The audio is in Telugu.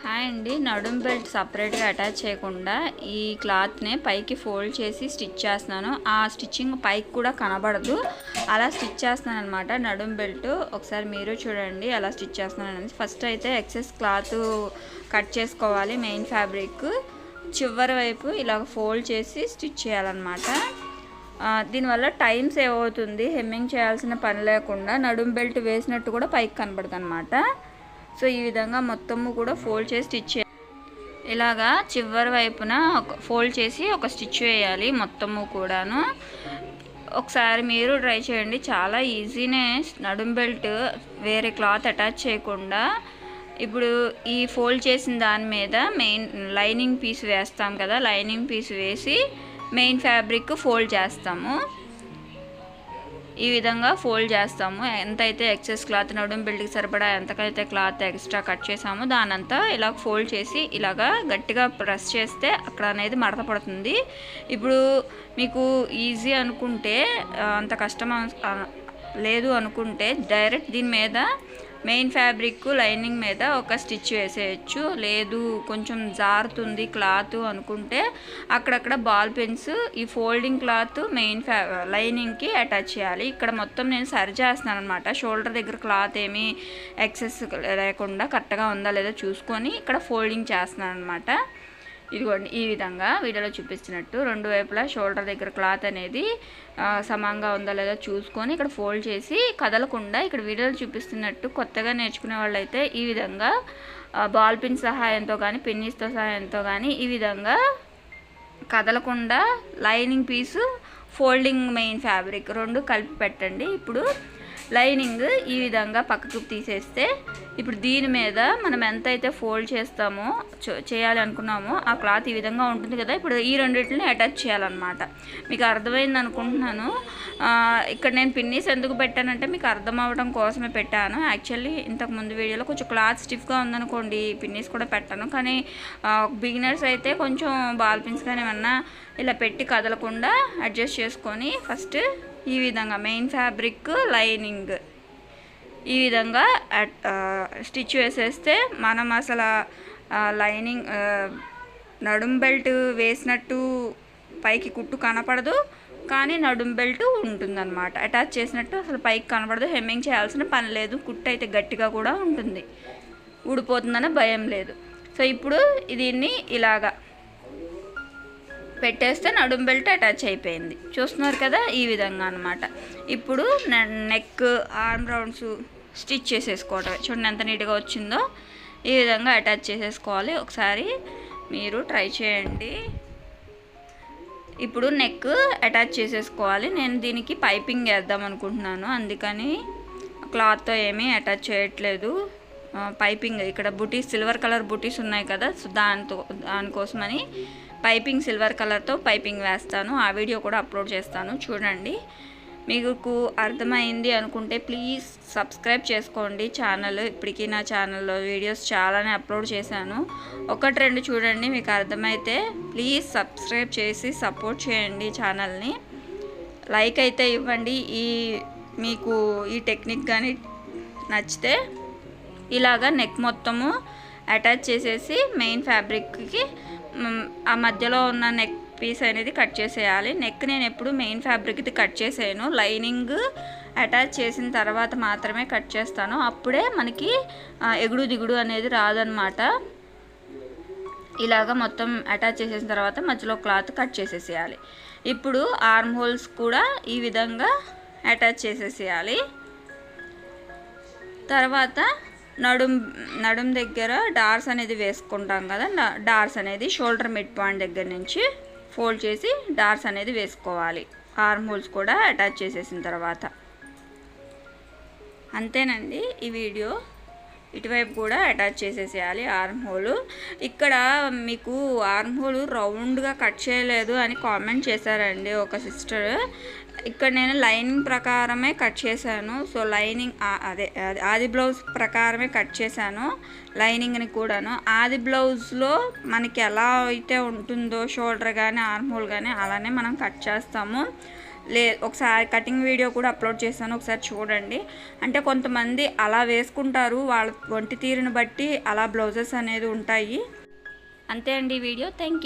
హాయ్ అండి. నడుం బెల్ట్ సపరేట్గా అటాచ్ చేయకుండా ఈ క్లాత్ని పైకి ఫోల్డ్ చేసి స్టిచ్ చేస్తున్నాను. ఆ స్టిచ్చింగ్ పైకి కూడా కనబడదు. అలా స్టిచ్ చేస్తున్నాను అనమాట నడుం బెల్ట్ ఒకసారి మీరు చూడండి అలా స్టిచ్ చేస్తున్నాను అనేది. ఫస్ట్ అయితే ఎక్సెస్ క్లాత్ కట్ చేసుకోవాలి మెయిన్ ఫ్యాబ్రిక్. చివరి వైపు ఇలా ఫోల్డ్ చేసి స్టిచ్ చేయాలన్నమాట. దీనివల్ల టైం సేవ్ అవుతుంది. హెమ్మింగ్ చేయాల్సిన పని లేకుండా నడుం బెల్ట్ వేసినట్టు కూడా పైకి కనబడుతుంది అనమాట సో ఈ విధంగా మొత్తము కూడా ఫోల్డ్ చేసి స్టిచ్ ఇలాగా చివరి వైపున ఫోల్డ్ చేసి ఒక స్టిచ్ వేయాలి మొత్తము కూడాను. ఒకసారి మీరు ట్రై చేయండి. చాలా ఈజీనే. నడుం బెల్ట్ వేరే క్లాత్ అటాచ్ చేయకుండా. ఇప్పుడు ఈ ఫోల్డ్ చేసిన దాని మీద మెయిన్ లైనింగ్ పీస్ వేస్తాం కదా లైనింగ్ పీస్ వేసి మెయిన్ ఫ్యాబ్రిక్ ఫోల్డ్ చేస్తాము. ఈ విధంగా ఫోల్డ్ చేస్తాము. ఎంతైతే ఎక్సెస్ క్లాత్ నడుం బెల్ట్కి సరిపడా ఎంతకైతే క్లాత్ ఎక్స్ట్రా కట్ చేసామో దానంతా ఇలా ఫోల్డ్ చేసి ఇలాగా గట్టిగా ప్రెస్ చేస్తే అక్కడ అనేది మడత పడుతుంది. ఇప్పుడు మీకు ఈజీ అనుకుంటే అంత కష్టం లేదు అనుకుంటే డైరెక్ట్ దీని మీద మెయిన్ ఫ్యాబ్రిక్ లైనింగ్ మీద ఒక స్టిచ్ వేసేయచ్చు. లేదు కొంచెం జారుతుంది క్లాత్ అనుకుంటే అక్కడక్కడ బాల్ పెన్స్ ఈ ఫోల్డింగ్ క్లాత్ మెయిన్ ఫ్యా లైనింగ్కి అటాచ్ చేయాలి. ఇక్కడ మొత్తం నేను సరి చేస్తున్నాను అనమాట షోల్డర్ దగ్గర క్లాత్ ఏమీ ఎక్సెస్ లేకుండా కరెక్ట్గా ఉందా లేదో చూసుకొని ఇక్కడ ఫోల్డింగ్ చేస్తున్నాను అనమాట ఇదిగోండి ఈ విధంగా వీడియోలో చూపిస్తున్నట్టు రెండు వైపులా షోల్డర్ దగ్గర క్లాత్ అనేది సమంగా ఉందా లేదా చూసుకొని ఇక్కడ ఫోల్డ్ చేసి కదలకుండా ఇక్కడ వీడియోలో చూపిస్తున్నట్టు కొత్తగా నేర్చుకునే వాళ్ళైతే ఈ విధంగా బాల్ పిన్ సహాయంతో కానీ పిన్నీస్తో సహాయంతో కానీ ఈ విధంగా కదలకుండా lining piece folding main fabric రెండు కలిపి పెట్టండి. ఇప్పుడు లైనింగ్ ఈ విధంగా పక్కకు తీసేస్తే ఇప్పుడు దీని మీద మనం ఎంతైతే ఫోల్డ్ చేస్తామో చేయాలి అనుకున్నామో ఆ క్లాత్ ఈ విధంగా ఉంటుంది కదా. ఇప్పుడు ఈ రెండింటిని అటాచ్ చేయాలన్నమాట. మీకు అర్థమైంది అనుకుంటున్నాను. ఇక్కడ నేను పిన్నీస్ ఎందుకు పెట్టానంటే మీకు అర్థం అవ్వడం కోసమే పెట్టాను. యాక్చువల్లీ ఇంతకు ముందు వీడియోలో కొంచెం క్లాత్ స్టిఫ్గా ఉందనుకోండి పిన్నీస్ కూడా పెట్టాను. కానీ బిగినర్స్ అయితే కొంచెం బాల్ పిన్స్ కానీ ఏమన్నా ఇలా పెట్టి కదలకుండా అడ్జస్ట్ చేసుకొని ఫస్ట్ ఈ విధంగా మెయిన్ ఫ్యాబ్రిక్ లైనింగ్. ఈ విధంగా అట్- స్టిచ్ వేసేస్తే మనం అసలు లైనింగ్ నడుం బెల్ట్ వేసినట్టు పైకి కుట్టు కనపడదు కానీ నడుం బెల్ట్ ఉంటుందన్నమాట. అటాచ్ చేసినట్టు అసలు పైకి కనపడదు హెమ్మింగ్ చేయాల్సిన పని లేదు కుట్టు అయితే గట్టిగా కూడా ఉంటుంది. ఊడిపోతుందనే భయం లేదు. సో ఇప్పుడు దీన్ని ఇలాగా పెట్టేస్తే నడుం బెల్ట్ అటాచ్ అయిపోయింది. చూస్తున్నారు కదా ఈ విధంగా అనమాట ఇప్పుడు నెక్ ఆర్మ్ రౌండ్స్ స్టిచ్ చేసేసుకోవటమే చూడండి ఎంత నీట్గా వచ్చిందో. ఈ విధంగా అటాచ్ చేసేసుకోవాలి. ఒకసారి మీరు ట్రై చేయండి. ఇప్పుడు నెక్ అటాచ్ చేసేసుకోవాలి. నేను దీనికి పైపింగ్ వేద్దాం అనుకుంటున్నాను. అందుకని క్లాత్తో ఏమీ అటాచ్ చేయట్లేదు. పైపింగ్. ఇక్కడ బుటీస్ సిల్వర్ కలర్ బుటీస్ ఉన్నాయి కదా సో దాంతో దానికోసమని పైపింగ్ సిల్వర్ కలర్తో పైపింగ్ వేస్తాను. ఆ వీడియో కూడా అప్లోడ్ చేస్తాను. చూడండి. మీకు అర్థమైంది అనుకుంటే ప్లీజ్ సబ్స్క్రైబ్ చేసుకోండి. ఛానల్ ఇప్పటికీ నా ఛానల్లో వీడియోస్ చాలానే అప్లోడ్ చేశాను. ఒకటి రెండు చూడండి. మీకు అర్థమైతే ప్లీజ్ సబ్స్క్రైబ్ చేసి సపోర్ట్ చేయండి ఛానల్ని. లైక్ అయితే ఇవ్వండి. ఈ మీకు ఈ టెక్నిక్ కానీ నచ్చితే ఇలాగా నెక్ మొత్తము అటాచ్ చేసేసి మెయిన్ ఫ్యాబ్రిక్కి ఆ మధ్యలో ఉన్న నెక్ పీస్ అనేది కట్ చేసేయాలి. నెక్ నేను ఎప్పుడు మెయిన్ ఫ్యాబ్రిక్ది కట్ చేసేయను. లైనింగ్ అటాచ్ చేసిన తర్వాత మాత్రమే కట్ చేస్తాను. అప్పుడే మనకి ఎగుడు దిగుడు అనేది రాదనమాట ఇలాగ మొత్తం అటాచ్ చేసేసిన తర్వాత మధ్యలో క్లాత్ కట్ చేసేసేయాలి. ఇప్పుడు ఆర్మ్ హోల్స్ కూడా ఈ విధంగా అటాచ్ చేసేసేయాలి. తర్వాత నడుం నడుం దగ్గర డార్స్ అనేది వేసుకుంటాం కదా డార్స్ అనేది షోల్డర్ మిడ్ పాయింట్ దగ్గర నుంచి ఫోల్డ్ చేసి డార్స్ అనేది వేసుకోవాలి. ఆర్మ్ హోల్స్ కూడా అటాచ్ చేసేసిన తర్వాత. అంతేనండి ఈ వీడియో. ఇటువైపు కూడా అటాచ్ చేసేసేయాలి ఆర్మ్ హోల్. ఇక్కడ మీకు ఆర్మ్ హోల్ రౌండ్గా కట్ చేయలేదు అని కామెంట్ చేశారండి ఒక సిస్టర్. ఇక్కడ నేను లైనింగ్ ప్రకారమే కట్ చేశాను. సో లైనింగ్ అదే అదే ఆది బ్లౌజ్ ప్రకారమే కట్ చేశాను లైనింగ్ని కూడాను. ఆది బ్లౌజ్లో మనకి ఎలా అయితే ఉంటుందో షోల్డర్ కానీ ఆర్మ్ హోల్ కానీ అలానే మనం కట్ చేస్తాము. లే ఒకసారి కటింగ్ వీడియో కూడా అప్లోడ్ చేశాను ఒకసారి చూడండి. అంటే కొంతమంది అలా వేసుకుంటారు వాళ్ళ ఒంటి తీరుని బట్టి అలా బ్లౌజెస్ అనేది ఉంటాయి. అంతే అండి వీడియో. Thank you